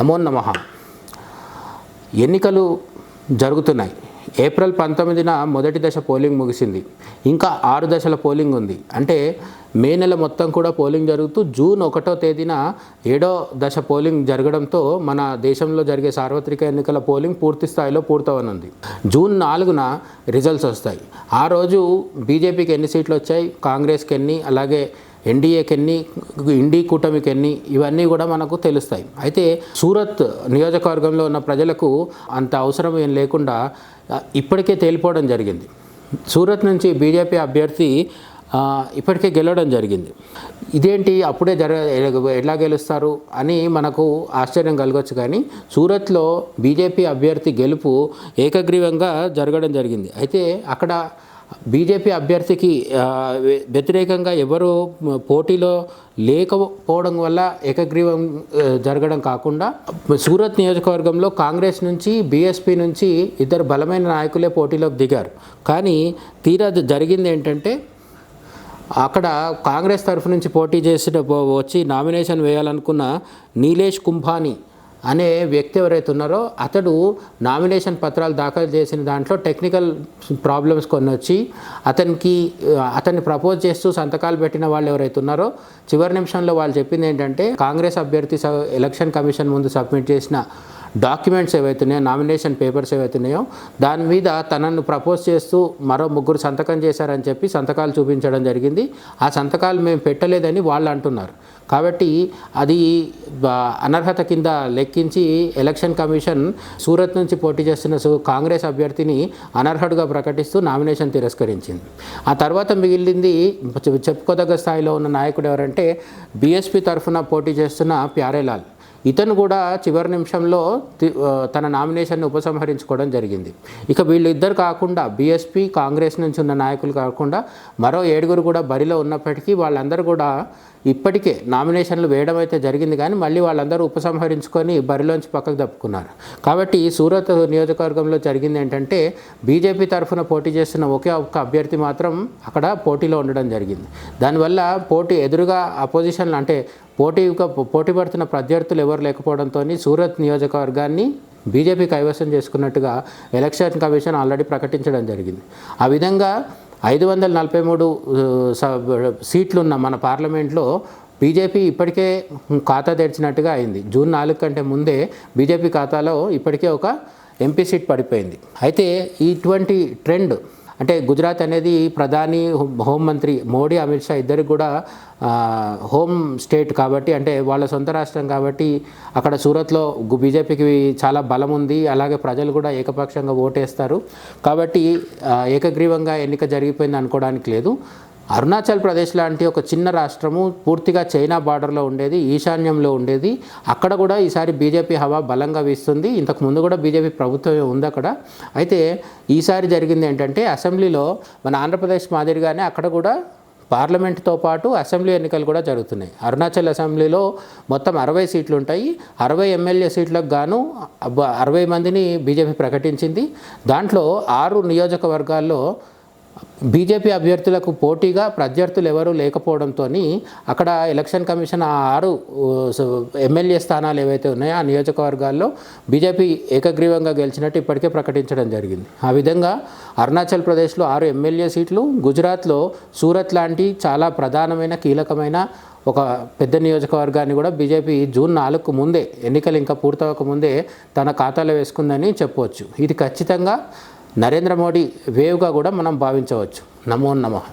నమో నమ. ఎన్నికలు జరుగుతున్నాయి. ఏప్రిల్ పంతొమ్మిదిన మొదటి దశ పోలింగ్ ముగిసింది. ఇంకా ఆరు దశల పోలింగ్ ఉంది. అంటే మే నెల మొత్తం కూడా పోలింగ్ జరుగుతూ జూన్ ఒకటో తేదీన ఏడో దశ పోలింగ్ జరగడంతో మన దేశంలో జరిగే సార్వత్రిక ఎన్నికల పోలింగ్ పూర్తి స్థాయిలో పూర్తవనుంది. జూన్ నాలుగున రిజల్ట్స్ వస్తాయి. ఆ రోజు బీజేపీకి ఎన్ని సీట్లు వచ్చాయి? కాంగ్రెస్కి ఎన్ని? అలాగే ఎన్డీఏకి ఎన్ని ఇండి కూటమికి ఎన్ని ఇవన్నీ కూడా మనకు తెలుస్తాయి. అయితే సూరత్ నియోజకవర్గంలో ఉన్న ప్రజలకు అంత అవసరం ఏం లేకుండా ఇప్పటికే తేలిపోవడం జరిగింది. సూరత్ నుంచి బీజేపీ అభ్యర్థి ఇప్పటికే గెలవడం జరిగింది. ఇదేంటి అప్పుడే జర ఎలా గెలుస్తారు అని మనకు ఆశ్చర్యం కలగవచ్చు కానీ సూరత్లో బీజేపీ అభ్యర్థి గెలుపు ఏకగ్రీవంగా జరగడం జరిగింది. అయితే అక్కడ బీజేపీ అభ్యర్థికి వ్యతిరేకంగా ఎవరు పోటీలో లేకపోవడం వల్ల ఏకగ్రీవం జరగడం కాకుండా సూరత్ నియోజకవర్గంలో కాంగ్రెస్ నుంచి బీఎస్పీ నుంచి ఇద్దరు బలమైన నాయకులే పోటీలోకి దిగారు. కానీ తీరా జరిగింది ఏంటంటే అక్కడ కాంగ్రెస్ తరఫు నుంచి పోటీ చేసిన వచ్చి నామినేషన్ వేయాలనుకున్న నీలేష్ కుంభాని అనే వ్యక్తి ఎవరైతే ఉన్నారో అతడు నామినేషన్ పత్రాలు దాఖలు చేసిన దాంట్లో టెక్నికల్ ప్రాబ్లమ్స్ కొన్ని వచ్చి అతనికి అతన్ని ప్రపోజ్ చేస్తూ సంతకాలు పెట్టిన వాళ్ళు ఎవరైతే ఉన్నారో చివరి నిమిషంలో వాళ్ళు చెప్పింది ఏంటంటే కాంగ్రెస్ అభ్యర్థి స- ఎలక్షన్ కమిషన్ ముందు సబ్మిట్ చేసిన డాక్యుమెంట్స్ ఏవైతున్నాయో నామినేషన్ పేపర్స్ ఏవైతున్నాయో దాని మీద తనను ప్రపోజ్ చేస్తూ మరో ముగ్గురు సంతకం చేశారని చెప్పి సంతకాలు చూపించడం జరిగింది. ఆ సంతకాలు మేము పెట్టలేదని వాళ్ళు అంటున్నారు. కాబట్టి అది అనర్హత కింద లెక్కించి ఎలక్షన్ కమిషన్ సూరత్ నుంచి పోటీ చేస్తున్న కాంగ్రెస్ అభ్యర్థిని అనర్హుడుగా ప్రకటిస్తూ నామినేషన్ తిరస్కరించింది. ఆ తర్వాత మిగిలింది చెప్పుకోదగ్గ స్థాయిలో ఉన్న నాయకుడు ఎవరంటే బీఎస్పీ తరఫున పోటీ చేస్తున్న ప్యారేలాల్. ఇతను కూడా చివరి నిమిషంలో తన నామినేషన్ను ఉపసంహరించుకోవడం జరిగింది. ఇక వీళ్ళిద్దరు కాకుండా బీఎస్పీ కాంగ్రెస్ నుంచి ఉన్న నాయకులు కాకుండా మరో ఏడుగురు కూడా బరిలో ఉన్నప్పటికీ వాళ్ళందరూ కూడా ఇప్పటికే నామినేషన్లు వేయడం అయితే జరిగింది కానీ మళ్ళీ వాళ్ళందరూ ఉపసంహరించుకొని బరిలోంచి పక్కకు తప్పుకున్నారు కాబట్టి సూరత్ నియోజకవర్గంలో జరిగింది ఏంటంటే బీజేపీ తరఫున పోటీ చేస్తున్న ఒకే ఒక్క అభ్యర్థి మాత్రం అక్కడ పోటీలో ఉండడం జరిగింది. దానివల్ల పోటీ ఎదురుగా అపోజిషన్లు అంటే పోటీగా పోటీ పడుతున్న ప్రత్యర్థులు ఎవరు లేకపోవడంతో సూరత్ నియోజకవర్గాన్ని బీజేపీ కైవసం చేసుకున్నట్టుగా ఎలక్షన్ కమిషన్ ఆల్రెడీ ప్రకటించడం జరిగింది. ఆ విధంగా ఐదు వందల నలభై మూడు సీట్లున్న మన పార్లమెంట్లో బీజేపీ ఇప్పటికే ఖాతా తెరిచినట్టుగా అయింది. జూన్ నాలుగు కంటే ముందే బీజేపీ ఖాతాలో ఇప్పటికే ఒక ఎంపీ సీట్ పడిపోయింది. అయితే ఇటువంటి ట్రెండ్ అంటే గుజరాత్ అనేది ప్రధాని హోం- హోంమంత్రి మోడీ అమిత్ షా ఇద్దరికి కూడా హోమ్ స్టేట్ కాబట్టి అంటే వాళ్ళ సొంత రాష్ట్రం కాబట్టి అక్కడ సూరత్లో బీజేపీకి చాలా బలం ఉంది. అలాగే ప్రజలు కూడా ఏకపక్షంగా ఓటేస్తారు. కాబట్టి ఏకగ్రీవంగా ఎన్నిక జరిగిపోయింది అనుకోవడానికి లేదు. అరుణాచల్ ప్రదేశ్ లాంటి ఒక చిన్న రాష్ట్రము పూర్తిగా చైనా బార్డర్లో ఉండేది ఈశాన్యంలో ఉండేది. అక్కడ కూడా ఈసారి బీజేపీ హవా బలంగా వీస్తుంది. ఇంతకు ముందు కూడా బీజేపీ ప్రభుత్వమే ఉంది అక్కడ. అయితే ఈసారి జరిగింది ఏంటంటే అసెంబ్లీలో మన ఆంధ్రప్రదేశ్ మాదిరిగానే అక్కడ కూడా పార్లమెంట్తో పాటు అసెంబ్లీ ఎన్నికలు కూడా జరుగుతున్నాయి. అరుణాచల్ అసెంబ్లీలో మొత్తం అరవై సీట్లు ఉంటాయి. అరవై ఎమ్మెల్యే సీట్లకు గాను అరవై మందిని బీజేపీ ప్రకటించింది. దాంట్లో ఆరు నియోజకవర్గాల్లో బీజేపీ అభ్యర్థులకు పోటీగా ప్రత్యర్థులు ఎవరూ లేకపోవడంతో అక్కడ ఎలక్షన్ కమిషన్ ఆ ఆరు ఎమ్మెల్యే స్థానాలు ఏవైతే ఉన్నాయో ఆ నియోజకవర్గాల్లో బీజేపీ ఏకగ్రీవంగా గెలిచినట్టు ఇప్పటికే ప్రకటించడం జరిగింది. ఆ విధంగా అరుణాచల్ ప్రదేశ్లో ఆరు ఎమ్మెల్యే సీట్లు గుజరాత్లో సూరత్ లాంటి చాలా ప్రధానమైన కీలకమైన ఒక పెద్ద నియోజకవర్గాన్ని కూడా బీజేపీ జూన్ నాలుగుకు ముందే ఎన్నికలు ఇంకా పూర్తవక ముందే తన ఖాతాలో వేసుకుందని చెప్పవచ్చు ఇది ఖచ్చితంగా నరేంద్ర మోడీ వేవ్గా కూడా మనం భావించవచ్చు. నమో నమః.